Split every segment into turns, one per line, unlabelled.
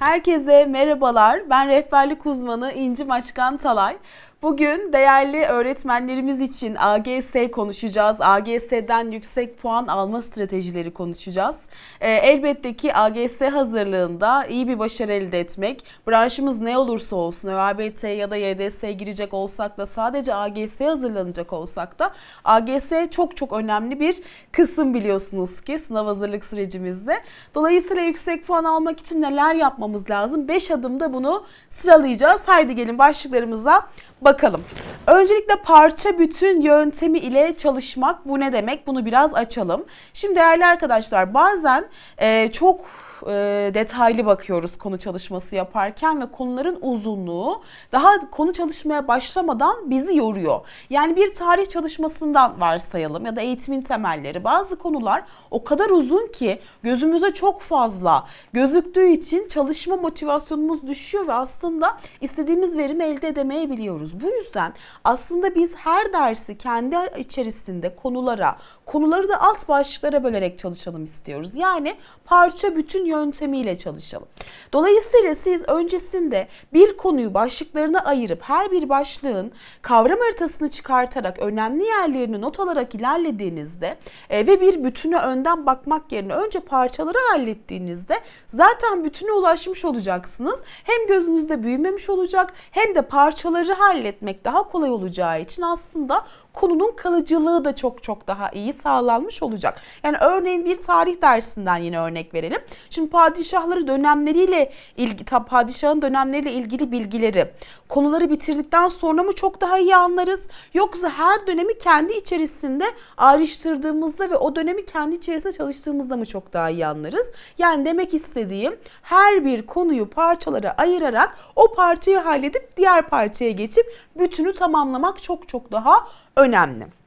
Herkese merhabalar. Ben rehberlik uzmanı İnci Maçkan Talay. Bugün değerli öğretmenlerimiz için AGS konuşacağız. AGS'den yüksek puan alma stratejileri konuşacağız. Ee, elbette ki AGS hazırlığında iyi bir başarı elde etmek, branşımız ne olursa olsun ÖABT ya da YDS'ye girecek olsak da sadece AGS'ye hazırlanacak olsak da AGS çok çok önemli bir kısım biliyorsunuz ki sınav hazırlık sürecimizde. Dolayısıyla yüksek puan almak için neler yapmamız lazım? 5 adımda bunu sıralayacağız. Haydi gelin başlıklarımıza bakalım. Öncelikle parça bütün yöntemi ile çalışmak bu ne demek? Bunu biraz açalım. Şimdi değerli arkadaşlar bazen e, çok e, detaylı bakıyoruz konu çalışması yaparken ve konuların uzunluğu daha konu çalışmaya başlamadan bizi yoruyor. Yani bir tarih çalışmasından varsayalım ya da eğitimin temelleri bazı konular o kadar uzun ki gözümüze çok fazla gözüktüğü için çalışma motivasyonumuz düşüyor ve aslında istediğimiz verimi elde edemeyebiliyoruz. Bu yüzden aslında biz her dersi kendi içerisinde konulara, konuları da alt başlıklara bölerek çalışalım istiyoruz. Yani parça bütün yöntemiyle çalışalım. Dolayısıyla siz öncesinde bir konuyu başlıklarına ayırıp her bir başlığın kavram haritasını çıkartarak önemli yerlerini not alarak ilerlediğinizde e, ve bir bütüne önden bakmak yerine önce parçaları hallettiğinizde zaten bütüne ulaşmış olacaksınız. Hem gözünüzde büyümemiş olacak hem de parçaları halletmek daha kolay olacağı için aslında konunun kalıcılığı da çok çok daha iyi sağlanmış olacak. Yani örneğin bir tarih dersinden yine örnek verelim. Şimdi padişahları dönemleriyle ilgili, padişahın dönemleriyle ilgili bilgileri, konuları bitirdikten sonra mı çok daha iyi anlarız? Yoksa her dönemi kendi içerisinde ayrıştırdığımızda ve o dönemi kendi içerisinde çalıştığımızda mı çok daha iyi anlarız? Yani demek istediğim her bir konuyu parçalara ayırarak o parçayı halledip diğer parçaya geçip bütünü tamamlamak çok çok daha önemli.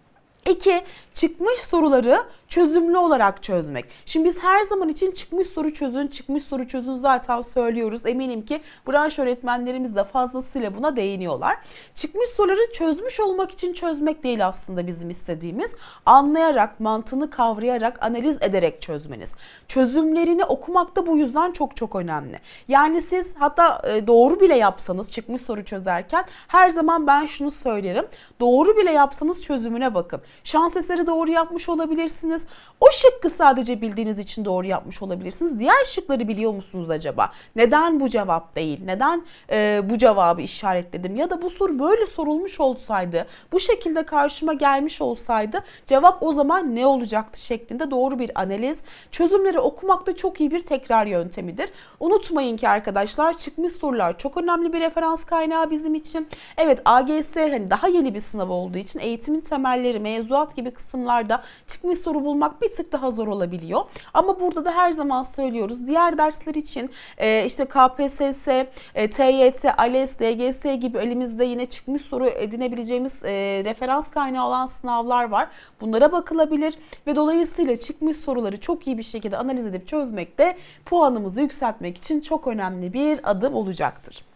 İki, çıkmış soruları çözümlü olarak çözmek. Şimdi biz her zaman için çıkmış soru çözün, çıkmış soru çözün zaten söylüyoruz. Eminim ki branş öğretmenlerimiz de fazlasıyla buna değiniyorlar. Çıkmış soruları çözmüş olmak için çözmek değil aslında bizim istediğimiz. Anlayarak, mantığını kavrayarak, analiz ederek çözmeniz. Çözümlerini okumak da bu yüzden çok çok önemli. Yani siz hatta e, doğru bile yapsanız çıkmış soru çözerken her zaman ben şunu söylerim. Doğru bile yapsanız çözümüne bakın. Şans eseri doğru yapmış olabilirsiniz. O şıkkı sadece bildiğiniz için doğru yapmış olabilirsiniz. Diğer şıkları biliyor musunuz acaba? Neden bu cevap değil? Neden e, bu cevabı işaretledim? Ya da bu soru böyle sorulmuş olsaydı, bu şekilde karşıma gelmiş olsaydı cevap o zaman ne olacaktı şeklinde doğru bir analiz. Çözümleri okumak da çok iyi bir tekrar yöntemidir. Unutmayın ki arkadaşlar çıkmış sorular çok önemli bir referans kaynağı bizim için. Evet AGS hani daha yeni bir sınav olduğu için eğitimin temelleri, mevzuat gibi kısımlarda çıkmış soru bulmak bir tık daha zor olabiliyor. Ama burada da her zaman söylüyoruz. Diğer dersler için e, işte KPSS, e, TYT, ALES, DGS gibi elimizde yine çıkmış soru edinebileceğimiz e, referans kaynağı olan sınavlar var. Bunlara bakılabilir ve dolayısıyla çıkmış soruları çok iyi bir şekilde analiz edip çözmek de puanımızı yükseltmek için çok önemli bir adım olacaktır.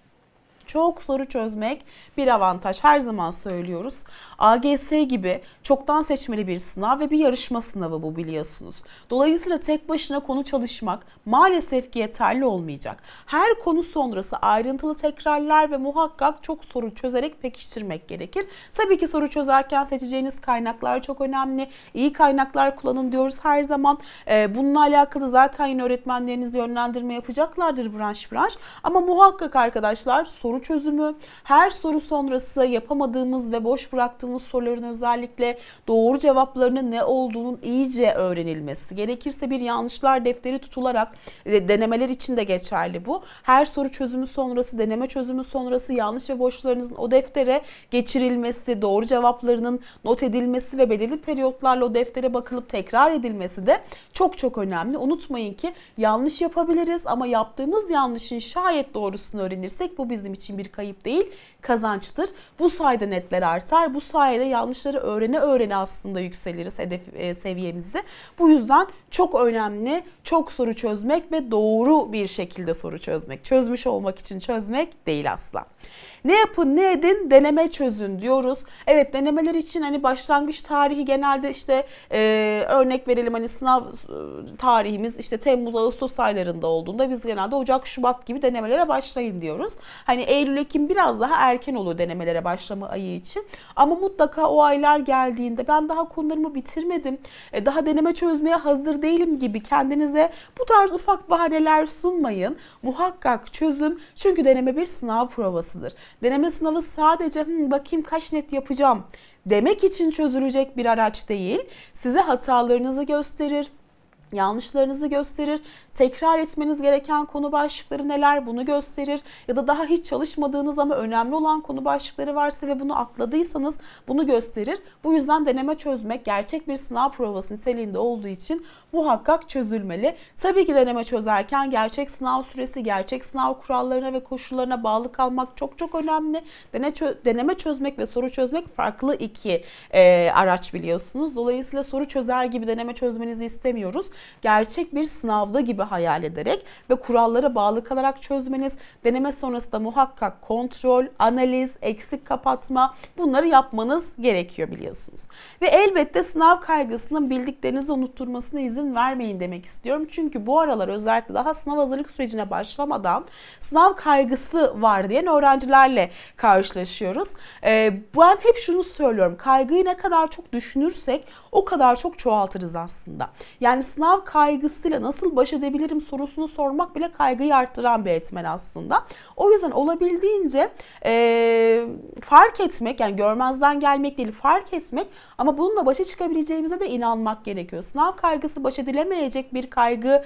Çok soru çözmek bir avantaj. Her zaman söylüyoruz. AGS gibi çoktan seçmeli bir sınav ve bir yarışma sınavı bu biliyorsunuz. Dolayısıyla tek başına konu çalışmak maalesef ki yeterli olmayacak. Her konu sonrası ayrıntılı tekrarlar ve muhakkak çok soru çözerek pekiştirmek gerekir. Tabii ki soru çözerken seçeceğiniz kaynaklar çok önemli. İyi kaynaklar kullanın diyoruz her zaman. Ee, bununla alakalı zaten yine öğretmenleriniz yönlendirme yapacaklardır branş branş. Ama muhakkak arkadaşlar soru çözümü, her soru sonrası yapamadığımız ve boş bıraktığımız soruların özellikle doğru cevaplarının ne olduğunun iyice öğrenilmesi. Gerekirse bir yanlışlar defteri tutularak e, denemeler için de geçerli bu. Her soru çözümü sonrası, deneme çözümü sonrası yanlış ve boşlarınızın o deftere geçirilmesi, doğru cevaplarının not edilmesi ve belirli periyotlarla o deftere bakılıp tekrar edilmesi de çok çok önemli. Unutmayın ki yanlış yapabiliriz ama yaptığımız yanlışın şayet doğrusunu öğrenirsek bu bizim için bir kayıp değil, kazançtır. Bu sayede netler artar. Bu sayede yanlışları öğrene öğrene aslında yükseliriz hedef e, seviyemizi. Bu yüzden çok önemli çok soru çözmek ve doğru bir şekilde soru çözmek. Çözmüş olmak için çözmek değil asla. Ne yapın ne edin deneme çözün diyoruz. Evet denemeler için hani başlangıç tarihi genelde işte e, örnek verelim hani sınav e, tarihimiz işte Temmuz Ağustos aylarında olduğunda biz genelde Ocak Şubat gibi denemelere başlayın diyoruz. Hani Eylül Ekim biraz daha erken oluyor denemelere başlama ayı için. Ama mutlaka o aylar geldiğinde ben daha konularımı bitirmedim. e, Daha deneme çözmeye hazır değilim gibi kendinize bu tarz ufak bahaneler sunmayın. Muhakkak çözün. Çünkü deneme bir sınav provasıdır. Deneme sınavı sadece "Hmm, bakayım kaç net yapacağım demek için çözülecek bir araç değil. Size hatalarınızı gösterir, yanlışlarınızı gösterir. Tekrar etmeniz gereken konu başlıkları neler bunu gösterir. Ya da daha hiç çalışmadığınız ama önemli olan konu başlıkları varsa ve bunu atladıysanız bunu gösterir. Bu yüzden deneme çözmek gerçek bir sınav provası niteliğinde olduğu için muhakkak çözülmeli. Tabii ki deneme çözerken gerçek sınav süresi, gerçek sınav kurallarına ve koşullarına bağlı kalmak çok çok önemli. Deneme çözmek ve soru çözmek farklı iki e, araç biliyorsunuz. Dolayısıyla soru çözer gibi deneme çözmenizi istemiyoruz. Gerçek bir sınavda gibi hayal ederek ve kurallara bağlı kalarak çözmeniz, deneme sonrasında muhakkak kontrol, analiz, eksik kapatma bunları yapmanız gerekiyor biliyorsunuz. Ve elbette sınav kaygısının bildiklerinizi unutturmasına izin vermeyin demek istiyorum. Çünkü bu aralar özellikle daha sınav hazırlık sürecine başlamadan sınav kaygısı var diyen öğrencilerle karşılaşıyoruz. Ee, ben hep şunu söylüyorum. Kaygıyı ne kadar çok düşünürsek o kadar çok çoğaltırız aslında. Yani sınav kaygısıyla nasıl baş edebilirim sorusunu sormak bile kaygıyı arttıran bir etmen aslında. O yüzden olabildiğince e, fark etmek yani görmezden gelmek değil fark etmek ama bununla başa çıkabileceğimize de inanmak gerekiyor. Sınav kaygısı baş edilemeyecek bir kaygı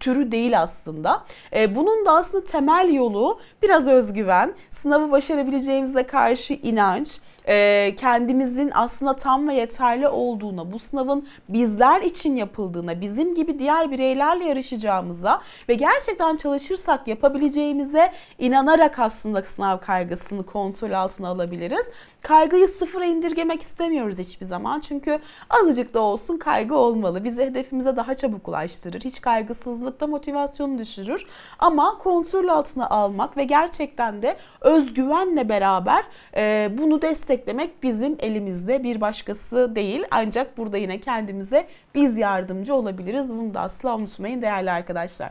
türü değil aslında. E, bunun da aslında temel yolu biraz özgüven, sınavı başarabileceğimize karşı inanç, e, kendimizin aslında tam ve yeterli olduğuna, bu sınavın bizler için yapıldığına, bizim gibi diğer bireylerle yarışacağımıza ve gerçekten çalışırsak yapabileceğimize inanarak aslında sınav kaygısını kontrol altına alabiliriz. Kaygıyı sıfıra indirgemek istemiyoruz hiçbir zaman. Çünkü azıcık da olsun kaygı olmalı. Bizi hedefimize daha çabuk ulaştırır. Hiç kaygısızlıkta motivasyonu düşürür. Ama kontrol altına almak ve gerçekten de özgüvenle beraber e, bunu desteklemek bizim elimizde bir başkası değil. Ancak burada yine kendimize biz yardımcı olabiliriz. Bunu da asla unutmayın değerli arkadaşlar.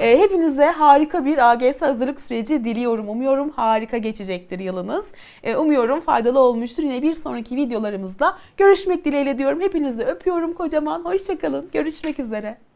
E, hepinize harika bir AGS hazırlık süreci diliyorum. Umuyorum harika geçecektir yılınız. E, umuyorum faydalı olmuştur. Yine bir sonraki videolarımızda görüşmek dileğiyle diyorum. Hepinizi öpüyorum kocaman. Hoşçakalın. Görüşmek üzere.